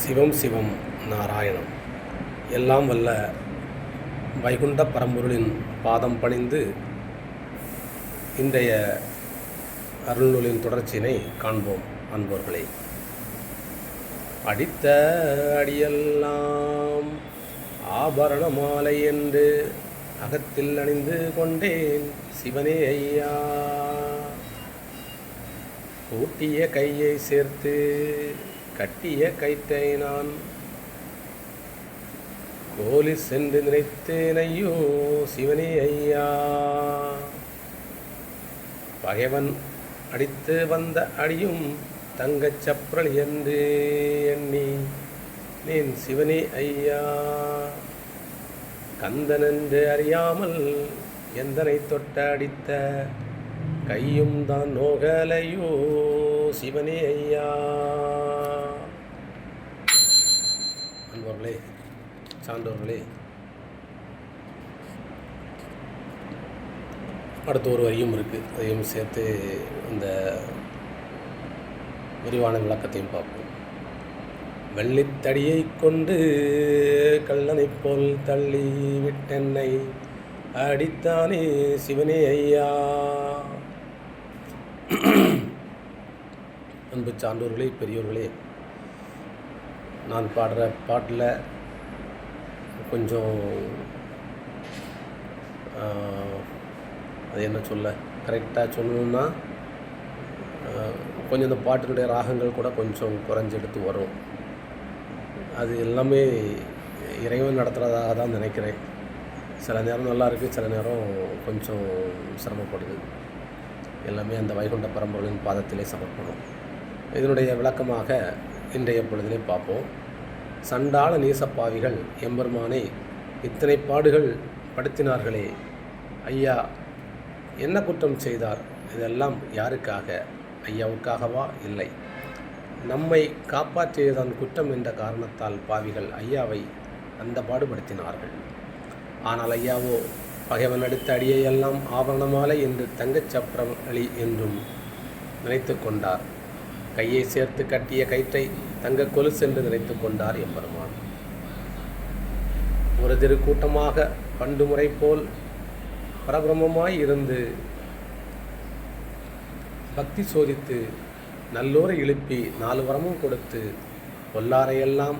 சிவம் சிவம் நாராயணம். எல்லாம் வல்ல வைகுண்ட பரம்பொருளின் பாதம் பணிந்து இன்றைய அருள்நூலின் தொடர்ச்சியினை காண்போம் அன்பர்களே. அடித்த அடியெல்லாம் ஆபரண மாலை என்று அகத்தில் அணிந்து கொண்டேன். சிவனே ஐயா. கூட்டிய கையை சேர்த்து கட்டிய கைத்தை நான் கோலி சென்று நினைத்தேன் ஐயோ சிவனே ஐயா. பகைவன் அடித்து வந்த அடியும் தங்கச் சப்ரல் என்று எண்ணி நீன் சிவனே ஐயா. கந்தன் என்று அறியாமல் எந்தனை தொட்ட அடித்த கையும் தான் நோகலையோ. சிவனே ஐயா. அன்பர்களே சான்றோர்களே. அடுத்த ஒரு வரியும் இருக்குது அதையும் சேர்த்து இந்த விரிவான விளக்கத்தையும் பார்ப்போம். வெள்ளித்தடியை கொண்டு கள்ளனைப் போல் தள்ளி விட்டென்னை அடித்தானே சிவனே ஐயா. அன்பு சான்றோர்களே பெரியோர்களே நான் பாடுற பாட்டில் கொஞ்சம் அது என்ன சொல்ல கரெக்டாக சொல்லணும்னா கொஞ்சம் இந்த பாட்டினுடைய ராகங்கள் கூட கொஞ்சம் குறைஞ்செடுத்து வரும். அது எல்லாமே இறைவன் நடத்துகிறதாக தான் நினைக்கிறேன். சில நேரம் நல்லா இருக்குது சில நேரம் கொஞ்சம் சிரமப்படுது. எல்லாமே அந்த வைகுண்ட பரம்பொருளின் பாதத்திலே சமர்ப்பணம். இதனுடைய விளக்கமாக இன்றைய பொழுதிலே பார்ப்போம். சண்டாள நீசப்பாவிகள் எம்பெருமானை இத்தனை பாடுகள் படுத்தினார்களே. ஐயா என்ன குற்றம் செய்தார்? இதெல்லாம் யாருக்காக? ஐயாவுக்காகவா? இல்லை. நம்மை காப்பாற்றியதன் குற்றம் என்ற காரணத்தால் பாவிகள் ஐயாவை அந்த பாடுபடுத்தினார்கள். ஆனால் ஐயாவோ பகைவன் அடுத்த அடியையெல்லாம் ஆவரணமாலை என்று தங்கச் சப்ரம் அழி என்றும் நினைத்து கொண்டார். கையை சேர்த்து கட்டிய கயிற்றை தங்க கொலுசு என்று நினைத்து கொண்டார் எம்பெருமான். ஒரு திரு கூட்டமாக பண்டு முறை போல் பரபிரமமாய் இருந்து பக்தி சோதித்து நல்லோரை எழுப்பி நாலு வரமும் கொடுத்து பொல்லாரையெல்லாம்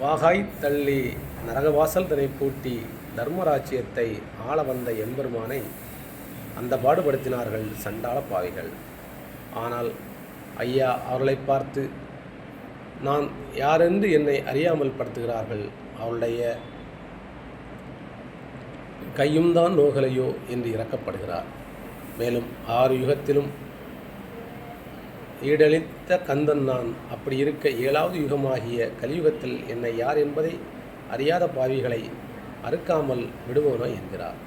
வாகாய் தள்ளி நரகவாசல் தினை பூட்டி தர்மராஜ்யத்தை ஆள வந்த எம்பெருமானை அந்த பாடுபடுத்தினார்கள் சண்டாள பாவிகள். ஆனால் ஐயா அவர்களை பார்த்து நான் யாரென்று என்னை அறியாமல் படுத்துகிறார்கள்? அவருடைய கையும் தான் நோகலையோ? என்று இறக்கப்படுகிறார். மேலும் ஆறு யுகத்திலும் ஈடளித்த கந்தன் நான் அப்படி இருக்க ஏழாவது யுகமாகிய கலியுகத்தில் என்னை யார் என்பதை அறியாத பாவிகளை அறுக்காமல் விடுவோனோ? என்கிறார்.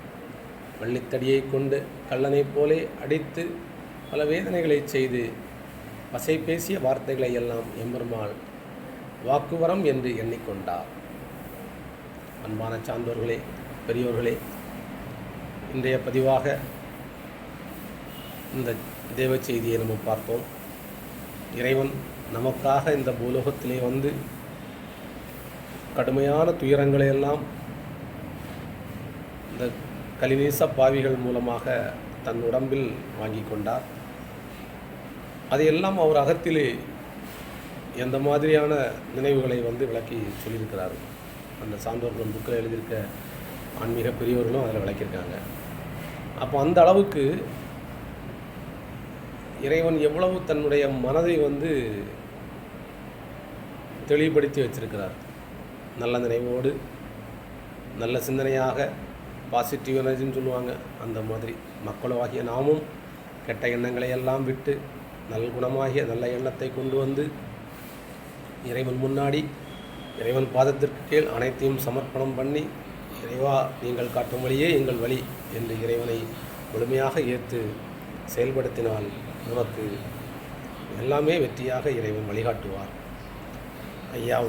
வள்ளித்தடியை கொண்டு கள்ளனைப் போலே அடித்து பல வேதனைகளை செய்து பசை பேசிய வார்த்தைகளை எல்லாம் எம்பெருமாள் வாக்குவரம் என்று எண்ணிக்கொண்டார். அன்பான சார்ந்தோர்களே பெரியோர்களே இன்றைய பதிவாக இந்த தேவ செய்தியை நம்ம பார்த்தோம். இறைவன் நமக்காக இந்த பூலோகத்திலே வந்து கடுமையான துயரங்களை எல்லாம் இந்த கலிநீச பாவிகள் மூலமாக தன் உடம்பில் வாங்கி கொண்டார். அதையெல்லாம் அவர் அகத்திலே எந்த மாதிரியான நினைவுகளை வந்து விளக்கி சொல்லியிருக்கிறார். அந்த சான்றோர்கள் புக்கில் எழுதியிருக்க ஆன்மீக பெரியவர்களும் அதில் விளக்கியிருக்காங்க. அப்போ அந்த அளவுக்கு இறைவன் எவ்வளவு தன்னுடைய மனதை வந்து தெளிவுபடுத்தி வச்சிருக்கிறார். நல்ல நினைவோடு நல்ல சிந்தனையாக பாசிட்டிவ் எனர்ஜின்னு சொல்லுவாங்க. அந்த மாதிரி. மக்களாகிய நாமும் கெட்ட எண்ணங்களை எல்லாம் விட்டு நல்குணமாகிய நல்ல எண்ணத்தை கொண்டு வந்து இறைவன் முன்னாடி இறைவன் பாதத்திற்கு கீழ் அனைத்தையும் சமர்ப்பணம் பண்ணி இறைவா நீங்கள் காட்டும் வழியே எங்கள் வழி என்று இறைவனை முழுமையாக ஏற்று செயல்படுத்தினால் நமக்கு எல்லாமே வெற்றியாக இறைவன் வழிகாட்டுவார். ஐயா